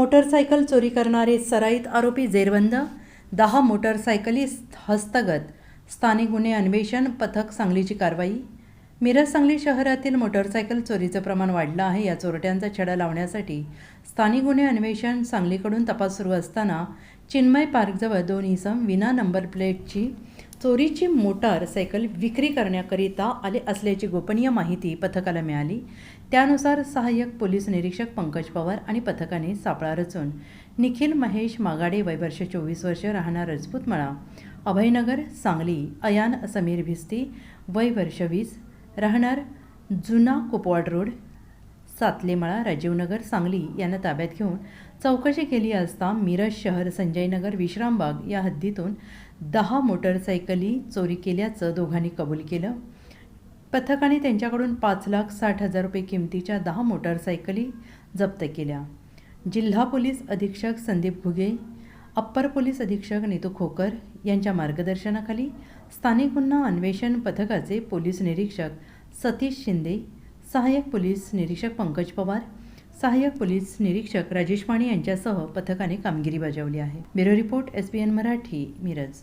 Motorcycle चोरी करणारे सराईत आरोपी जेरबंद दहा मोटरसायकलिस्ट हस्तगत स्थानिक गुन्हे अन्वेषण पथक सांगलीची कारवाई. मिरज सांगली शहरातील मोटरसायकल चोरीचं प्रमाण वाढलं आहे. या चोरट्यांचा छडा लावण्यासाठी स्थानिक गुन्हे अन्वेषण सांगलीकडून तपास सुरू असताना चिन्मय पार्कजवळ दोन इसम विना नंबर प्लेटची चोरीची मोटारसायकल विक्री करण्याकरिता आले असल्याची गोपनीय माहिती पथकाला मिळाली. त्यानुसार सहाय्यक पोलीस निरीक्षक पंकज पवार आणि पथकाने सापळा रचून निखिल महेश मागाडे वय वर्ष चोवीस वर्ष राहणार राजपूतमळा अभयनगर सांगली अयान समीर भिस्ती वय वर्ष वीस राहणार जुना कुपवाड रोड सातलेमळा राजीवनगर सांगली यांना ताब्यात घेऊन चौकशी केली असता मिरज शहर संजयनगर विश्रामबाग या हद्दीतून दहा मोटरसायकली चोरी केल्याचं दोघांनी कबूल केलं. पथकाने त्यांच्याकडून पाच लाख साठ हजार रुपये किमतीच्या दहा मोटारसायकली जप्त केल्या. जिल्हा पोलीस अधीक्षक संदीप घुगे अप्पर पोलीस अधीक्षक नीतू खोकर यांच्या मार्गदर्शनाखाली स्थानिक गुन्हा अन्वेषण पथकाचे पोलीस निरीक्षक सतीश शिंदे सहाय्यक पोलीस निरीक्षक पंकज पवार सहाय्यक पोलीस निरीक्षक राजेश माने यांच्यासह पथकाने कामगिरी बजावली आहे. Bureau report S B N Marathi Miraj.